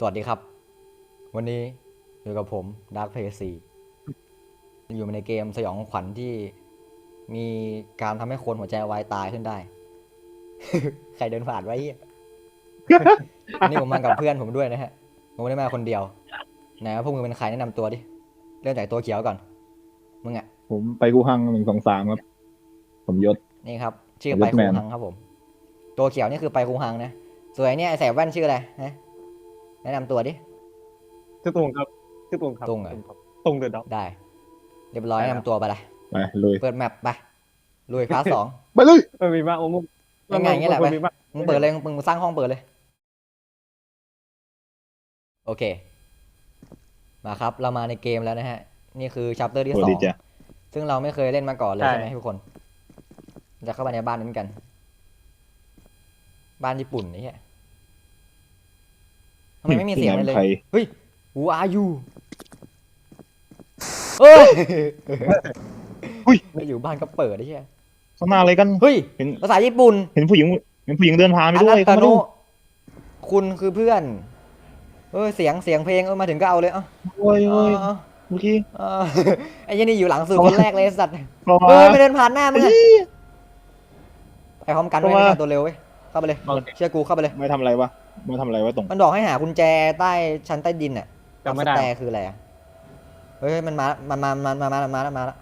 สวัสดีครับ วันนี้อยู่กับผมดาร์คเพย์ซีอยู่ในเกมสยองขวัญที่มีการทำให้คนหัวใจวายตายขึ้นได้ ใครเดินผ่านไว้เหี้ยวันนี่ผมมากับเพื่อนผมด้วยนะฮะ ผมไม่ได้มาคนเดียวไหนว่าพวกมึงเป็นใครแนะนำตัวดิ เริ่มจากตัวเขียวก่อน มึงอะ ผมไปกูฮังหนึ่งสองสามครับ ผมยศ นี่ครับ ชื่อไปคู Batman ฮังครับผม ตัวเขียวนี่คือไปคูฮังนะ ส่วนไอ้เนี่ยไอ้แสบแว่นชื่ออะไรฮะ แนะนำตัวดิ ชื่อตุงครับชื่อตุงครับตุงเหรอ ครับตุงเดอะด็อก ได้ เรียบร้อยได้แนะครับ นำตัวไปเลยไปลุยเปิดแมปไปลุยพาร์ทสอง ไปเลยมันมีมากมุมง่ายๆอย่างนี้แหละ มันมีมากมึงเปิดเลยมึงสร้างห้องเปิดเลย โอเค มาครับ เรามาในเกมแล้วนะฮะ นี่คือชัปเตอร์ที่โอ้สอดีงจ้ะซึ่งเราไม่เคยเล่นมาก่อนเลยใช่ไหมทุกคน จะเข้าไปในบ้านนั้นกัน บ้านญี่ปุ่นนี่แหละทำ ไมไม่มีเสียงเลยเลยใครเฮ้ย Who are you เฮ้ยอุ้ย ไม่อยู่บ้านก็เปิดได้ใช่ข้างหน้าอะไรกัน เฮ้ย เห็น ภาษาญี่ปุ่นเห็นผู้หญิง เห็นผู้หญิงเดินผ่านไปอาด้นาวยตาเข้ามาโนดูคุณคือเพื่อนเออเสียงเสียงเพลงเออมาถึงก็เอาเลยเอะโอ้ยโอ้ยเมื่อกี้ไอ้ยันนี่อยู่หลังสุดคนแรกเลยไอ้สัตว์เข้ามาเออไม่เดินผ่านหน้ามึงอะไปพร้อมกันไว้เข้ามาไม่ใช่ตัวเร็วเว้ย เข้าไปเลยเชื่อกูเข้าไปเลย ไม่ทำอะไรวะไม่ทำอะไรวะตรง มันบอกให้หากุญแจใต้ชั้นใต้ดินอะจำไม่ได้แต่คืออะไรอะเฮ้ยมันมามันมามามามามามามาแล้ว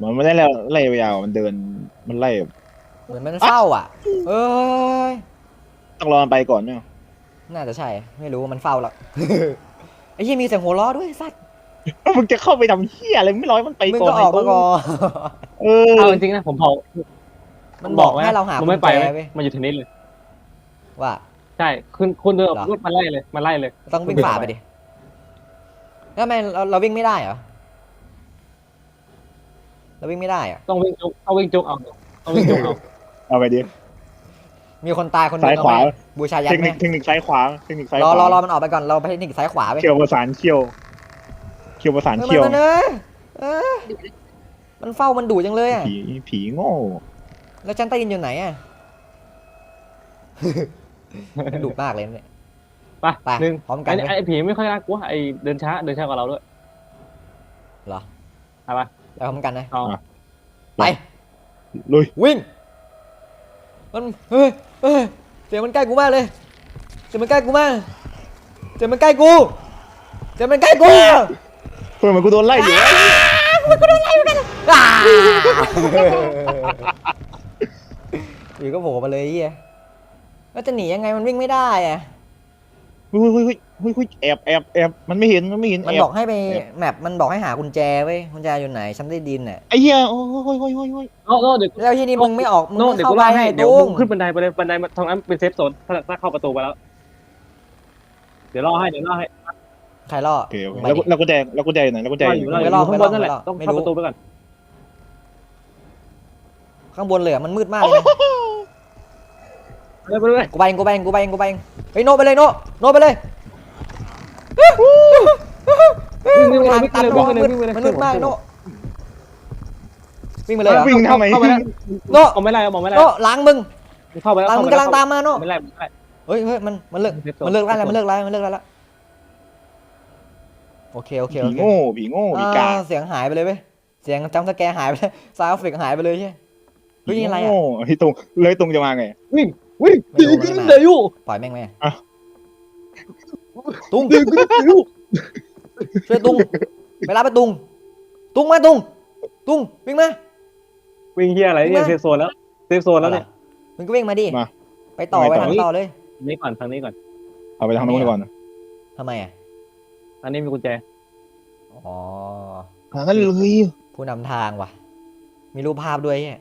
มันไม่ได้แล้วไล่ยาวมันเดินมันไล่แบบเหมือนมันเฝ้าอะ เอ้ย ต้องรอมันไปก่อนเนี่ยน่าจะใช่ ไม่รู้ว่ามันเฝ้าหรอก ไอ้ยี่มีเสียงหัวเราะด้วยสัตว์มึงจะเข้าไปทำเหี้ยอะไรไม่ร้อยมันไปมึงก่อนก็ออกมาก่อน เออเอาจริงๆนะผมเผา มันบอกให้เราหามักุนญไม่แจไปเว้ยเว้ย มันอยู่ทีนี้เลย ว่า ใช่คุณคุณเดินออกเหรอ รถมาไล่เลยมาไล่เลย ต้องวิ่งฝ่าไปดิแล้วทำไมเราเราวิ่งไม่ได้เหรอเราวิ่งไม่ได้เหรอะต้องวิ่งจุกเอาวิ่งจุกเอาต้องวิ่งจุกเอาเอาไปดิมีคนตายคนหนึซ้ายงขวาเอไหมบูชายัเทนคไหมนิคเทคนิคซ้ายขวาเทคนิคซ้ายรอขวารอรอมันออกไปก่อนเราไปเทคนิคซ้ายขวาไปเคี่ยวประสานเคี่ยวเคี่ยวประสานเออเคี่ยวมันเอ้ยเออมันเฝ้ามันดุจังเลยอะผีผีโง่ แล้วชั้นใต้ดินอยู่ไหนอะมันดุมากเลยนะเนี่ย ไปไปหนึ่งพร้อมกันไอ้เลยไอ้ผีไม่ค่อยน่ากลัวไอ้เดินช้าเดินช้ากว่าเราด้วยเหรอไปปะไปพร้อมกันนะ เอาไป ลุยวิ่ง มัน เฮ้ยเฮ้ยเสียงมันใกล้กูมากเลย เสียงมันใกล้กูมาก เสียงมันใกล้กู เสียงมันใกล้กูเพื่อนมันกูโดนไล่อยู่อ่าอยู่ ก็โผล่มาเลยไอ้เฮียแล้วจะหนียังไงมันวิ่งไม่ได้อะเฮ้ยเฮ้ยเฮ้ยเฮ้ยเฮ้ยแอบแอบแอบมันไม่เห็นมันไม่เห็นมันแอบบอกให้ไปแอบแมปมันบอกให้หากุญแจเว้ยกุญแจอยู่ไหนชั้นใต้ดินน่ะไอ้เหี้ยโอ้ยโอ้ยโอ้ยโอ้ยโอ้ยโน่โน่เดี๋ยวแล้วที่นี่มึงไม่ออกมึงโน่ไม่เดี๋ยวเข้ากูไปไล่ให้ให้เดี๋ยวตุ้มึงงขึ้นบันไดไปเลยบันไดมาตรงนั้นเป็นเซฟโซนถ้าถ้าเข้าประตูไปแล้ว เดี๋ยวรอให้เดี๋ยวรอให้ใครล่อ โอเคโอเคมาแล้วดิแล้วกูแจแล้วกูแจอยู่ไหนแล้วกูแจรอออยู่ยู่รออไม่ยู่รอข้างบนนั่นแหละไม่รอต้องไม่เข้ารู้ประตูไปก่อนข้างบนเลยอะมันมืดมากเลยนะไป เลยไปเลยกูไปเองกูไปเองกูไปเองกูไปเองเฮ้ยโนไปเลยโนโนไปเลยวิ่งวิ่งทางวิ่งตันเลยโนวิ่งมันเลยมืดวิ่งเลยมันมืดมากโนวิ่งไปเลยเหรอวิ่งทำไมเข้าไปแล้วโนเอาไม่ไล่เอาไม่ไล่โนหลังมึงเข้าไปแล้วหลังมึงกำลังตามมาโนไม่ไล่ไม่ไล่เฮ้ยเฮ้ยมันมันเลิกมันเลิกไล่แล้วมันเลิกไล่มันเลิกไล่แล้วโอเคโอเคผีโอเคโง่ผีโง่ผีกาอ่าเสียงหายไปเลยเว้ยเสียงจำสแกร์หายไปเลยซาวด์เอฟเฟกต์หายไปเลยใช่เฮ้ยนี่อะไรอะโง่ไอ้ตรงเลยตรงจะมาไงวิ่ง วิ่งไม่รู้ไม่มาเดี๋ยวอยู่ปล่อยแม่งไหมอะอะ ตุ้งเดี๋ยวอยู่ช่วยตุ้งไปรับไปตุ้งตุ้งมาตุ้งตุ้งวิ่งมา วิ่งเฮียอะไรเนี่ยมาเซฟโซนแล้วเซฟโซนแล้วเนี่ย มึงก็วิ่งมาดิมาไปต่อไปไปต่อ ทางต่อเลยนี่ก่อนทางนี้ก่อน เอาไปทางโน้นก่อนทำไมอะอันนี้มีกุญแจ อ๋อทางนั้นเลยผู้นำทางว่ะ มีรูปภาพด้วยเนี่ย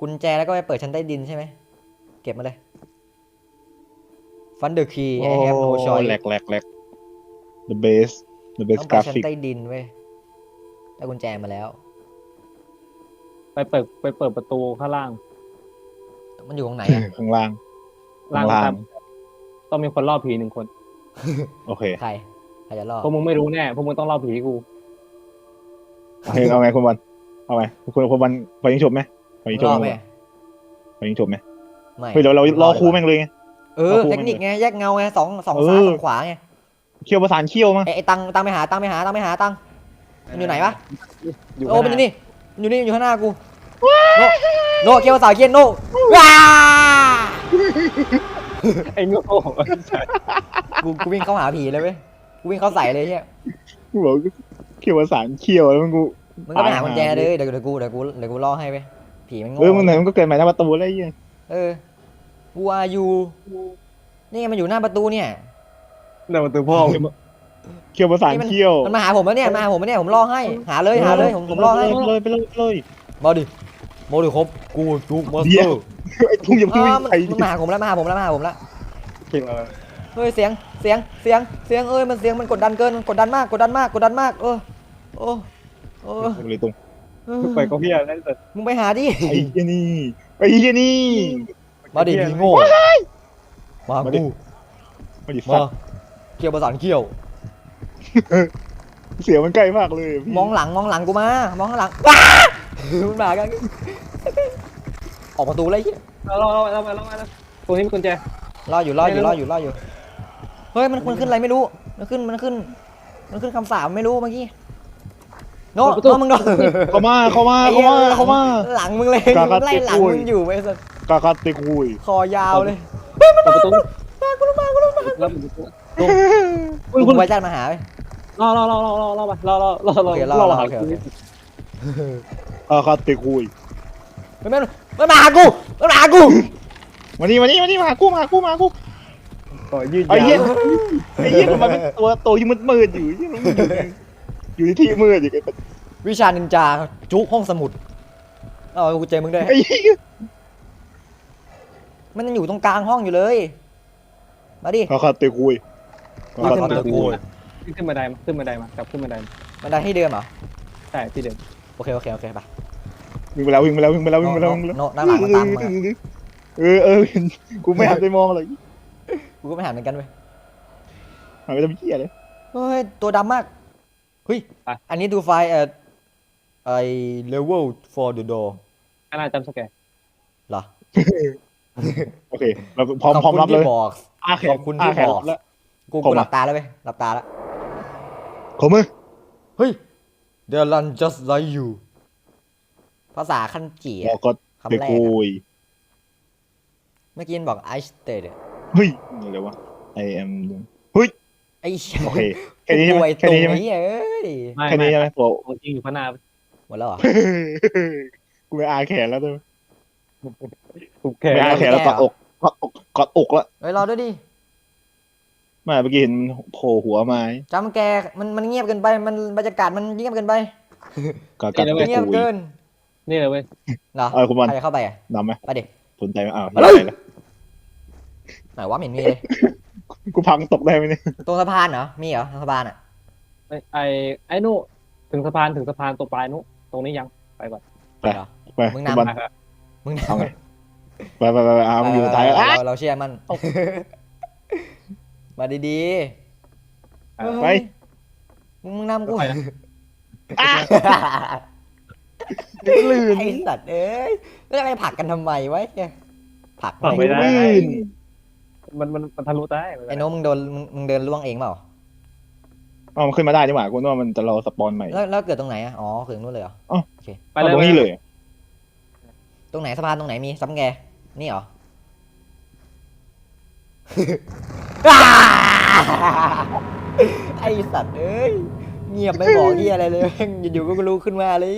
กุญแจแล้วก็ไปเปิดชั้นใต้ดินใช่ไหม เก็บมาเลยฟันเดอร์คีโอ้ไอแฮปโนชอยแหลกแหลกแหลก the best the ต้ best องไปชั้น graphic ใต้ดินเว้ยได้กุญแจมาแล้ว ไปเปิดไปเปิดประตูข้างล่างมันอยู่ตรงไหนอะข้างล่าง ล่างข้างล่างครับต้องมีคนล่อผีหนึ่งคนโอเคใครใครจะรอดพวกมึงไม่รู้แน่พวกมึงต้องล่อผีกู เอาไงเอาไงคุณบอลเอาไงคุณคุณบอลไปยิงจบไหม ไปยิงจบรอดไหไหมมไปยิงจบไหมไม่เฮ้ยเดี๋ยวเรารอครูแม่งเลยไงเออเอาคู่เทคนิคไงแยกเงาไงสองสองเออซ้ายสองขวาไงเคี่ยวประสานเคี่ยวมาไอ้ไอ้ตังตังไปหาตังไปหาตังไปหาตังมันอยู่ไหนวะอยู่โอ้ข้างมันหอยู่นี่มันอยู่นี่อยู่ข้างหน้ากูโนโนเกียวสาวเกียนโนว้าไอ้โง่กูกูวิ่งเข้าหาผีเลยเว้ยกูวิ่งเข้าใส่เลยเฮียกูบอกเคี่ยวประสานเคี่ยวแล้วมันกูมึงก็ไปหาตายกุญแจหาเลยเดี๋ยวเดี๋ยวกูเดี๋ยวกูเดี๋ยวกูล่อให้เว้ย ผีมันโง่เออมึงไหนมันก็เกิดใหม่หน้าประตูแล้วไอ้เหี้ยเออ Who are you นี่ไงมันอยู่หน้าประตูเนี่ยเดี๋ยวมันตัวพ่อเคี่ยวประสานนี่มันเคี่ยวมันมาหาผมแล้วเนี่ยมาหาผมแล้วเนี่ยผมล่อให้หาเลยหาเลยผมผมล่อให้ไปเลยไปเลยไปเลยมาดิมาดิครบกูจุกมาสเดี๋เตยอวร์ไอ้ทุ่งอย่าเพิ่งอ้าวิ่งมันใครมันมาหาผมแล้วมาหาผมแล้วมาหาผมแล้วเก่งเลยเฮ้ยเสียงเสียงเสียงเสียงเอ้ยมันเสียงมันกดดันเกินมันกดดันมากกดดันมากกดดันมาก เออโอ้โอ้เลยตรง เออไปก็เพี้ยนั่นแต่มึงไปหาดิ ไอ้เหี้ยนี่ไอ้เหี้ยนี่มาดิผีโง่มามาดิกูมาดิมาสัตว์เกี่ยวประสานเกี่ยว เสียงมันใกล้มากเลยพี่มองหลังมองหลังกูมามองข้างหลังว้ามันมากันออกประตูเลยไอ้เหี้ยเราเราเราเราเราเราตรงนี้มีกุญแจรออยู่รออยู่ไม่รรู้ออยู่รออยู่เฮ้ยมันมันขึ้นอะไรไม่รู้มันขึ้นมันขึ้น มันขึ้นคำสาปไม่รู้เมื่อกี้ โน้โน้มึงโน้เข้ามาเข้ามาเข้ามาเข้ามา หลังมึงเลยกากาไล่หลังติกุยมึงอยู่ไอ้สัสกากาเตคุยคอยาวเลยเปิดประตูมากูรู้มากูรู้มาแล้วอุ้ยคุคุณณไว้จัดมาหาไปรอรอรอรอรอรอไปรอรอรอรอโอเครอรอรอหาโอเคโอเคกากาเตคุยไม่ไม่ไม่มาหากูไม่มาหากูมานี่มานี่มานี่มาหากูมาหากูมาหากูต่อยืดไอ้เหี้ยยาวไอ้เหี้ยมันเป็นตัวตัวที่มืดมืดๆอยู่ที่มัน อยู่ในอยู่ในที่มืดอยู่ไอ้วิชานินจาจุกห้องสมุดเอากูเจอมึงด้วยไอ้เหี้ยมันยังอยู่ตรงกลางห้องอยู่เลย มาดิกากาเตคุยกากาเตคุยขึ้นบันไดมาขึ้นบันไดมากลับขึ้นบันไดมามันได้ที่เดิมเหรอ ใช่ที่เดิมโอเคโอเคโอเคไปวิ่งไปแล้ววิ่งไปแล้ววิ่งไปแล้ววิ่งไปแล้ววิ่งไปแล้วโน้ด้านหลังมันตามมึงอะเออเออเห็นกูไม่หันไปมองเลยกูก็ไม่หันเหมือนกันเว้ยหันไปทำเหี้ยเลยเฮ้ยตัวดำมาก เฮ้ยอันนี้ดูไฟล์เอ่อไอ level for the door อาณาจำสแกนเหรอโอเค เราพร้อมขอบพร้อมคุณรับเลยที่บอก อาแขขนอบคุณที่าแขนบอกแล้ว กูผมกูอะ หลับตาแล้วเว้ยหลับตาแล้ว ขอมือเฮ้ย they run just like you ภาษาคันจีบอกก็คำเตแรกคุอะยเมื่อกี้มันบอก I stay เฮ้ยอะไรวะ I am ไอ้เหี้ยโอเคแค่นี้ใช่ไหมป่วยแค่ตรงนี้ใช่ไหมนี้เอ้ยไม่แค่นี้ใช่ไหมตัวของจริงอยู่ข้างหน้าหมดแล้วเหรอ กูไปอาแขนแล้วด้วยถูกแขไปนอาแขนแล้วกอดอกกอดอกกอดอกแล้วเฮ้ยรอด้วยดิไม่เมื่อกี้เห็นโผล่หัวมาจำแกมันมันเงียบเกินไปมันบรรยากาศมันเงียบเกินไปกอดกับเตเงียบคุยเกินนี่เลยเว้ยเหรอเออคุณบอลใครจะเข้าไปอะนำไหมไปดิสนใจไหมอ้าวไปเลยไปแล้วไหนวะไม่เห็นมีเลย กูพังตกได้ไหมเนี่ยตรงสะพานเหรอ มีเหรอตรงสะพานอะ ไอ้ไอ้ไอ้นู่ถึงสะพานถึงสะพานตัวปลายนู้ตรงนี้ยังไปก่อนไปเหรอ ไปมึงคุณนำบอลไปครับมึงเอาไงไปไปไปไปอ้าวมึงอยู่ท้ายเอออะ เราเราเชื่อมันมาดีๆไปไป มึงมึงนำกูไปนะลื่น ไอสัตว์เอ้ยแล้วจะไปผลักกันทำไมวะเนี่ยผลักผลักไม่ได้ ลื่น มันมันมันทะลุได้ไอ้โน้ตมึงโดนมึงมึงเดินล่วงเองเปล่าอ๋อมันขึ้นมาได้นี่หว่ากูนึกว่ามันจะรอสปอนใหม่แล้วแล้วเกิดตรงไหนอะอ๋อเกิดตรงนู้นเลยเหรอไปเลยตรงนี้เลย ตรงไหนสะพานตรงไหนมีซ้ำแกนี่เหรอไอสัตว์เอ้ยเงียบไม่บอกที่อะไรเลยแม่งอยู่ๆก็รู้ขึ้นมาเลย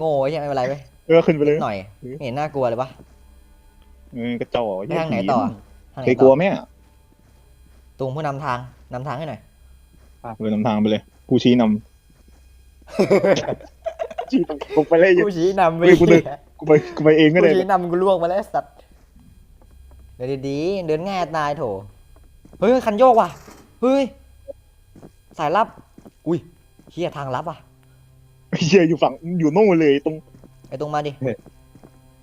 โง่ใช่ไหมไม่เป็นไรเว้ยเออขึ้นไปเลยหน่อยไม่เห็นน่ากลัวเลยปะ เออกระจอกไปทางไหนต่อทางไหเคนยกลัต่วอไหมอะตุงผู้นำทางนำทางให้หน่อย เออนำทางไปเลยผู้ชี้นำชี้นำกูไปเลย กูชี้นำไปเฮ้ยกูเดิน กูไปกูไปเองก็กูได้ชี้นำกูล่วงมาแล้วสัตว์เดี๋ยวดีๆเดินง่ายตายโถเฮ้ยคันโยกว่ะเฮ้ยสายลับ อุ้ยเฮียทางลับว่ะเฮียอยู่ฝั่งอยู่โน่นเลยตรงไอ้ตรงมาดิ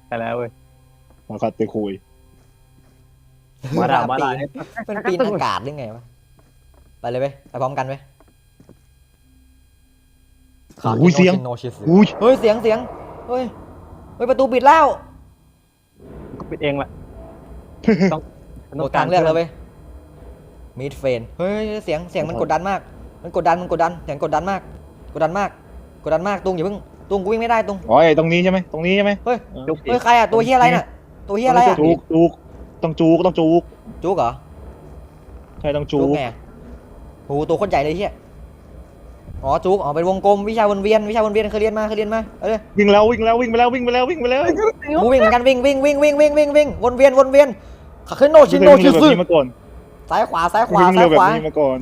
ไปแล้วเว้ย มาคัดเตะคุยมาด่ามาด่าเป็นปีนอากาศหรือไงวะ ไปเลยเว้ยไปพร้อมกันเว้ยอุ้ยเสียงโนชิสึอุ้ยเฮ้ยเสียงเสียง เฮ้ย เฮ้ยประตูปิดแล้วปิดเองแหละต้องโหมดทางเลือกแล้วเว้ยมิดเฟน เฮ้ยเสียงเสียงมันกดดันมาก มันกดดันมันกดดันเสียงกดดันมาก กดดันมาก กดดันมากตุงอย่าเพิ่งตุงกูวิ่งไม่ได้ตุงอ๋อไอ้ตรงนี้ใช่ไหมตรงนี้ใช่ไหมเฮ้ยจุกเฮ้ยใครอะตัวเฮียอะไรน่ะ ตัวเฮียอะไรอะจูกจูกต้องจูกต้องจูกจุกเหรอใช่ต้องจูจุกกไงโหตัวโคตรใหญ่เลยเฮียอ๋อจุกอ๋อเป็นวงกลมวิชาวนเวียนวิชาวนเวียนเคยเรียนมาเคยเรียนมาเออวิ่งแล้ววิ่งแล้ววิ่งไปแล้ววิ่งไปแล้ววิ่งไปแล้วกูวิ่งเหมือนกันวิ่งวิ่งวิ่งวิ่งวิ่งวิ่งวิ่งวนเวียนวนเวียนขาขึ้นโนชินโนไม่เคชิยวิ่งซึเร็วแบบนี้มาก่อนซ้ายขวาซ้ายขไม่วาเคยวิ่งซ้าเร็ยวขวาแบบนี้มาก่อน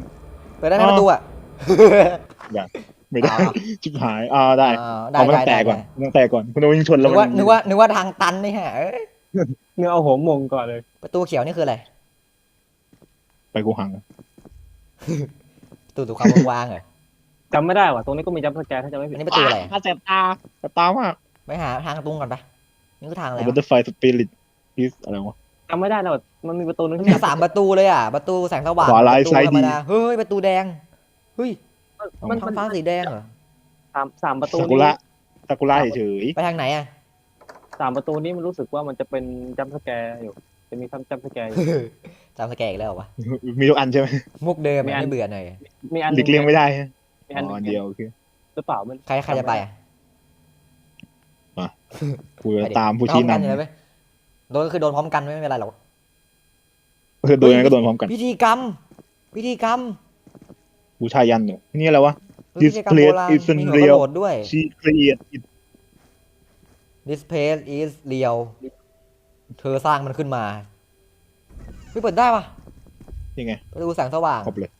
เปิดได้ไหมประตูอะไม่ได้อ่าชิบหายอ่าได้อ่าได้เอามันได้ต้องแตได้กก่อนมันต้องแตกก่อนคุณโดนยิงชนนึแล้วกมัว่านนึกว่านึกว่าทางตันนี่ฮะ เอ้ยเนื้อเอาหัวมงก่อนเลย ประตูเขียวนี่คืออะไร ไปกูหังประตูถูกความว่างๆเหรอจำไม่ได้ว่ะตรงนี้ก็มีจัมป์สแกร์ถ้าจะไม่ผิอัดนนี้ประตูอะไรเจ็บตาเจ็บตามากไปหาทางตุงก่อนปะนี่คือทางอะไรบัตวะเตอร์ไฟสปิริตพิสอะไรวะ จำไม่ได้แล้วว่ะมันมีประตูนึงมันที่มีสามประตูเลยอะประตูแสงสว่างขวาลายประตูซ้ายธรรมดีดาเฮ้ยประตูแดงเฮ้ยมันท้อมังนฟ้าสีแดงเหรอสามสามประตูซากุนี้ระซากุระเฉยไปทางไหนอะ สามประตูนี้มันรู้สึกว่ามันจะเป็นจัมป์สแกร์อยู่ จะมีจัมป์สแกร์อยู่จำสแกนอีกแล้วเหรอวะๆมีทุกอันใช่ไหมมุกเดิมมีอะอันไม่เบื่อหน่อยมีอันหลีกเลี่ยงไม่ได้ฮะมีอ๋อันออันเดียวโอเคหรือเปล่ามันใครใครจะไปอะกูจะตามผู้ชี้พร้อกันอยู่นำเลยเว้ยโดนก็คือโดนพร้อมกันไม่เป็นไรหรอกคือโดนยังไงก็โดนพร้อมกันพิธีกรรมพิธีกรรมบูชายันเนี่ยนี่อะไรวะเฮ้ยพิธีกรรม This โบราณ place isn't มีหัวก real ระโหลกด้วย she create it This place is real เธอสร้างมันขึ้นมาเฮ้ยเปิดได้ปะยังไงประตูแสงสว่างครบเลย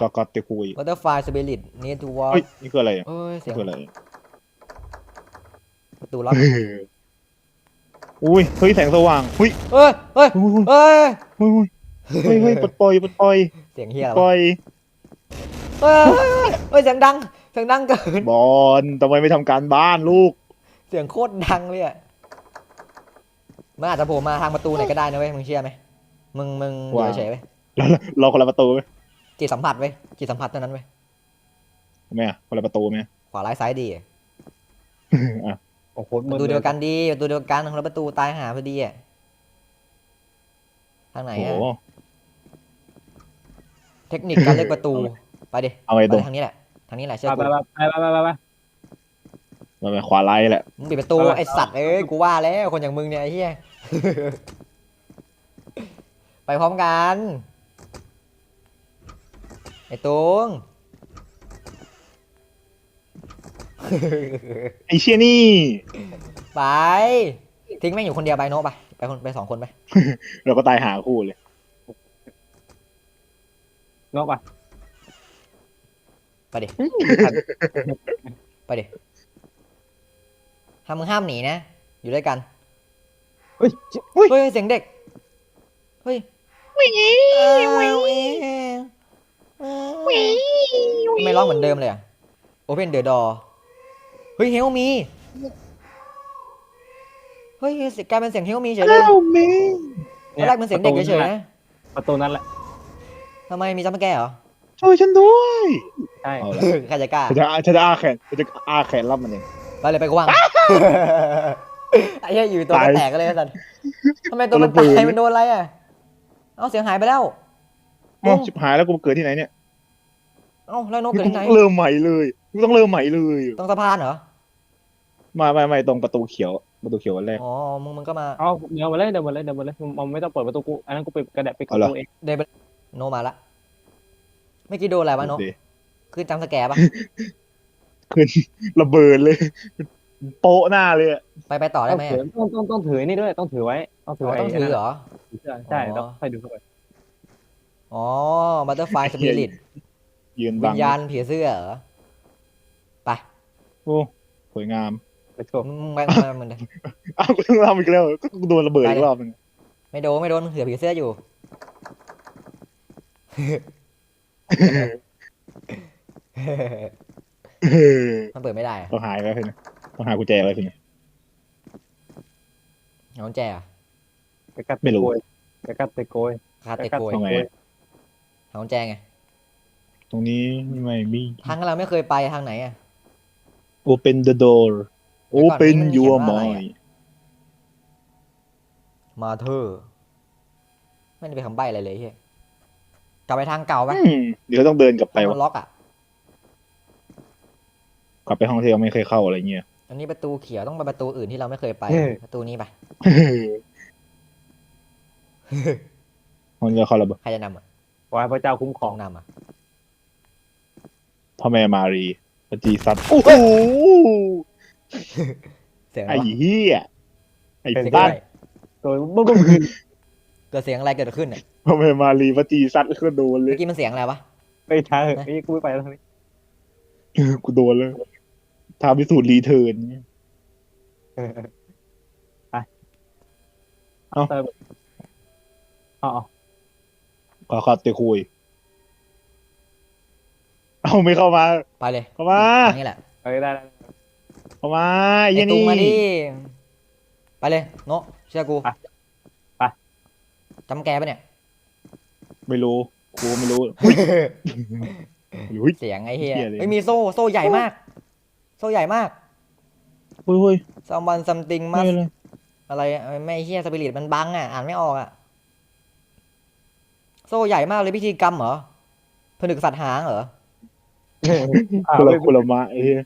ก็ก็เตะคุย Butterfly Spirit need to walk เฮ้ยนี่คืออะไรอะเอ้ยเสียงคืออะไรประตูล็อกอุ้ยเฮ้ยแสงสว่างเฮ้ยเฮ้ยเฮ้ยอุ้ยเฮ้ยเฮ้ยเฮ้ยเฮ้ยปลดปล่อยปลดปล่อยเสียงเฮียปอะไรล่วะอยเฮ้ยเฮ้ยเฮ้ยเสียงดังเสียงดังเกินบอลทำไมไม่ทำการบ้านลูก เสียงโคตรดังเลยอะมันอาจจะโผล่มาทางประตูไหนก็ได้นะเว้ยมึงเชื่อไหมมึงมึงอยู่เฉยๆเว้ยแล้วรอคนละประตูไหมจิตสัมผัสเว้ยจิตสัมผัสเท่านั้นเว้ยทำไมอะคนละประตูไหม ขวาร้ายซ้ายดีอะโอ้โหประตูเดียวกันดีประตูเดียวกันคนละประตูตายหาพอดีอะทางไหนโอ้โห อะเทคนิคการเลือกประตู ไปดิเอาไงไปตรงทางนี้แหละทางนี้แหละเชื่อไปกูไปไปไปไปไปไป มาไปขวาไล่แหละมึงปิดประตูไปไปไอสัตว์เอ้ยกูว่าแล้วคนอย่างมึงเนี่ยไอ้เหี้ยไปพร้อมกัน ไอ้ตุงไอเชี่ยนี่ ไป ทิ้งแม่งอยู่คนเดียวไปโนะไปไปคนไปสองคนไป เราก็ตายหาคู่เลยนอกไปไปดิไปดิ ห้ามมึงห้ามหนีนะ อยู่ด้วยกัน เฮ้ยเฮ้ยเสียงเด็ก เฮ้ยทำไมร้องเหมือนเดิมเลยอะ Open the door เฮ้ยเฮลมี เฮ้ยเสียงกลายเป็นเสียงเฮลมีเฉยเลยเมตอนแรกเป็นเสียงเด็กเฉยๆนะ ประตูนั่นแหละทำไมมีจัมป์แกร์เหรอ ช่วยฉันด้วย ใช่เอาละใครจะกล้าฉันจะฉันจะอาแขนฉันจะอาแขนรับมันเองไปเลยไปกว้าง ไอ้เหี้ยอยู่ตัวตายก็แตกกันเลยไอ้สัตว์ทำไมตัวมันตัวระเบิตายดมันโดนอะไรอะเอ้าเสียงหายไปแล้วเอ้าชิบหายแล้วกูเกิดที่ไหนเนี่ยเอ้าแล้วนกกูเกิดที่ไหนต้องเริ่มใหม่เลยกูต้องเริ่มใหม่เลยตรงสะพานเหรอมาไม่ไม่ตรงประตูเขียวประตูเขียวอันแรกอ๋อมึงมึงก็มาเอาเดี๋ยวมาเลยเดี๋ยวมาเลยเดี๋ยวมาเลยมันไม่ต้องเปิดประตูกูอันนั้นกูปิดกระแดะปิดปเอาระเหรอตูเองเดบโนมาละเมื่อกี้โดนอะไรวะโนดีคือจำสแกร์ปะขึ้นระเบิดเลย โปะหน้าเลยอะไปไปต่อได้ต้องไหมถืออะต้องต้องต้องถือนี่ด้วยต้องถือไว้ ต้องถืออ๋อไว้ต้องถือเหรอ ใช่ใช่อ๋อต้องค่อยดูเข้าไปอ๋อบัตเตอร์ไฟสปิริตยืนวิบังญญาณผีเสื้อเหรอไปโอ้สวยงาม let's go มึงมึงไปมึงมึงเลยอ้าวกูต้องทำอีกแล้วก็กูโดนระเบิดอีกรอบนึงไม่โดนไม่โดนมึงเสือผีเสื้ออยู่ มันเปิดไม่ได้อะต้องหายแล้วทีนี้ ต้องหากุญแจอะไรทีนี้น้องแจอะกระกัดไม่รู้โกยกระกัดตะโกยคาเตโกยทำไงอะน้องแจไงตรงนี้ไม่มี ทางที่เราไม่เคยไปทางไหนอะ Open the door แล้วก่อน Open นี้มัน your เขียนว่าอะไรอะ mind มาเธอไม่ได้ไปคำใบ้อะไรเลยเฮียกลับไปทางเก่าปะอืมเดี๋ยวต้องเดินกลับไปห้วะองล็อกอะ กลับไปห้องที่เราไม่เคยเข้าอะไรเงี้ย อันนี้ประตูเขียวต้องไปประตูอื่นที่เราไม่เคยไป ประตูนี้ไปห้องที่เราเข้าระเบิดใครจะนำอะขอให้พระเจ้าคุ้มครขอองงนำอะพ่อแม่มารีปจีซัดโอ้โหเสียงอะไรไอ้วะเหี้ยไอ้เสียงบ้าอะนไรตัวบึ้มบึ้มเกิดเสียงอะไรเกิดขึ้นเนี่ยพ่อแม่มารีปจีซัดก็โดนเลเมื่ยอกี้มันเสียงอะไรวะไปทางไอ้ยกูไม่ไปแล้วทางนี้กูโดนเลย ทาพิสูจน์รีเทิร์นเนี่ยเออเออไปเอ้าเติมเอ๋อาขอขอเตะคุย เอาไม่เข้ามา ไปเลย เข้ามาทางนี้แหละเออได้ได้เข้ามาไอ้ไอ้เหี้ยตุงนี่มาดิไปเลยโนะเชื่อกูไปไปจำแกปะเนี่ย ไม่รู้กูไม่รู้อุ้ยเสียงไอ้เฮียเหี้ยเลยไอ้ยมีโซ่ โซ่ใหญ่มาก โซ่ใหญ่มากเฮ้ยเฮ้ย someone something ไม่ must เลยอะไรอะไม่เฮียสปิริตมันบังอะ อ่านไม่ออกอะ โซ่ใหญ่มากเลยพิธีกรรมเหรอผนึกสัตว์หางเหรออ่าคนละไม่คนละมาไอ้เหี้ย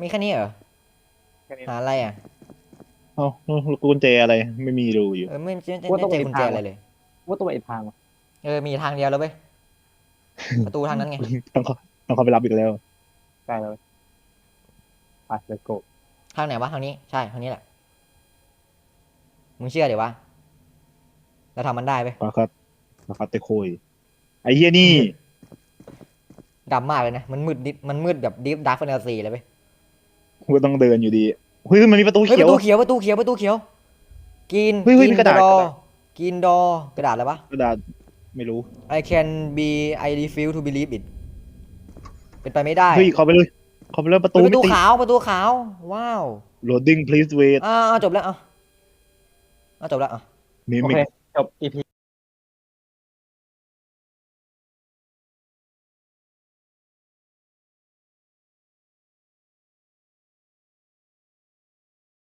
มีแค่นี้เหรอแค่นี้หาอะไรอะเอ้าแล้วกุญแจอะไร ไม่มีดูอยู่ เออไม่ไม่ไม่ว่าต้ไม่องเจอไปกุญแจทางอะไรเลย ว่าต้องไปอีกทางวะเออมีทางเดียวแล้วเว้ยประตูทางนั้นไงต้องเขาต้องเขาไปรับอีกแล้วได้เลย ไปเลยโกทางไหนวะทางนี้ใช่ทางนี้แหละ มึงเชื่อเดี๋ยววะเราทำมันได้ไปปาคัดปาคัดเตะโคยไอ้เหี้ยนี่ดำมากเลยนะ มันมืดดิมันมืดแบบดิฟดาร์กแฟนตาซีเลยเว้ยกูก็ต้องเดินอยู่ดีเฮ้ยมันมีประตูเฮ้ยเขีปยวระตูเขียวประตูเขียวประตูเขียว กินเฮ้ยเฮ้ยกิมีกระดาษดอกระดาษ กินดอกระดาษอะไรวะ กระดาษไม่รู้ I can be I refuse to believe it เป็นไปไม่ได้ เฮ้ยเข้าไปเลย เข้าไปเลยประตูเฮ้ยประตูมิติขาวประตูขาว ว้าว loading please wait อ่าเอาจบแล้วอะเอาจบแล้วอะ มีโอมี เคจบ EP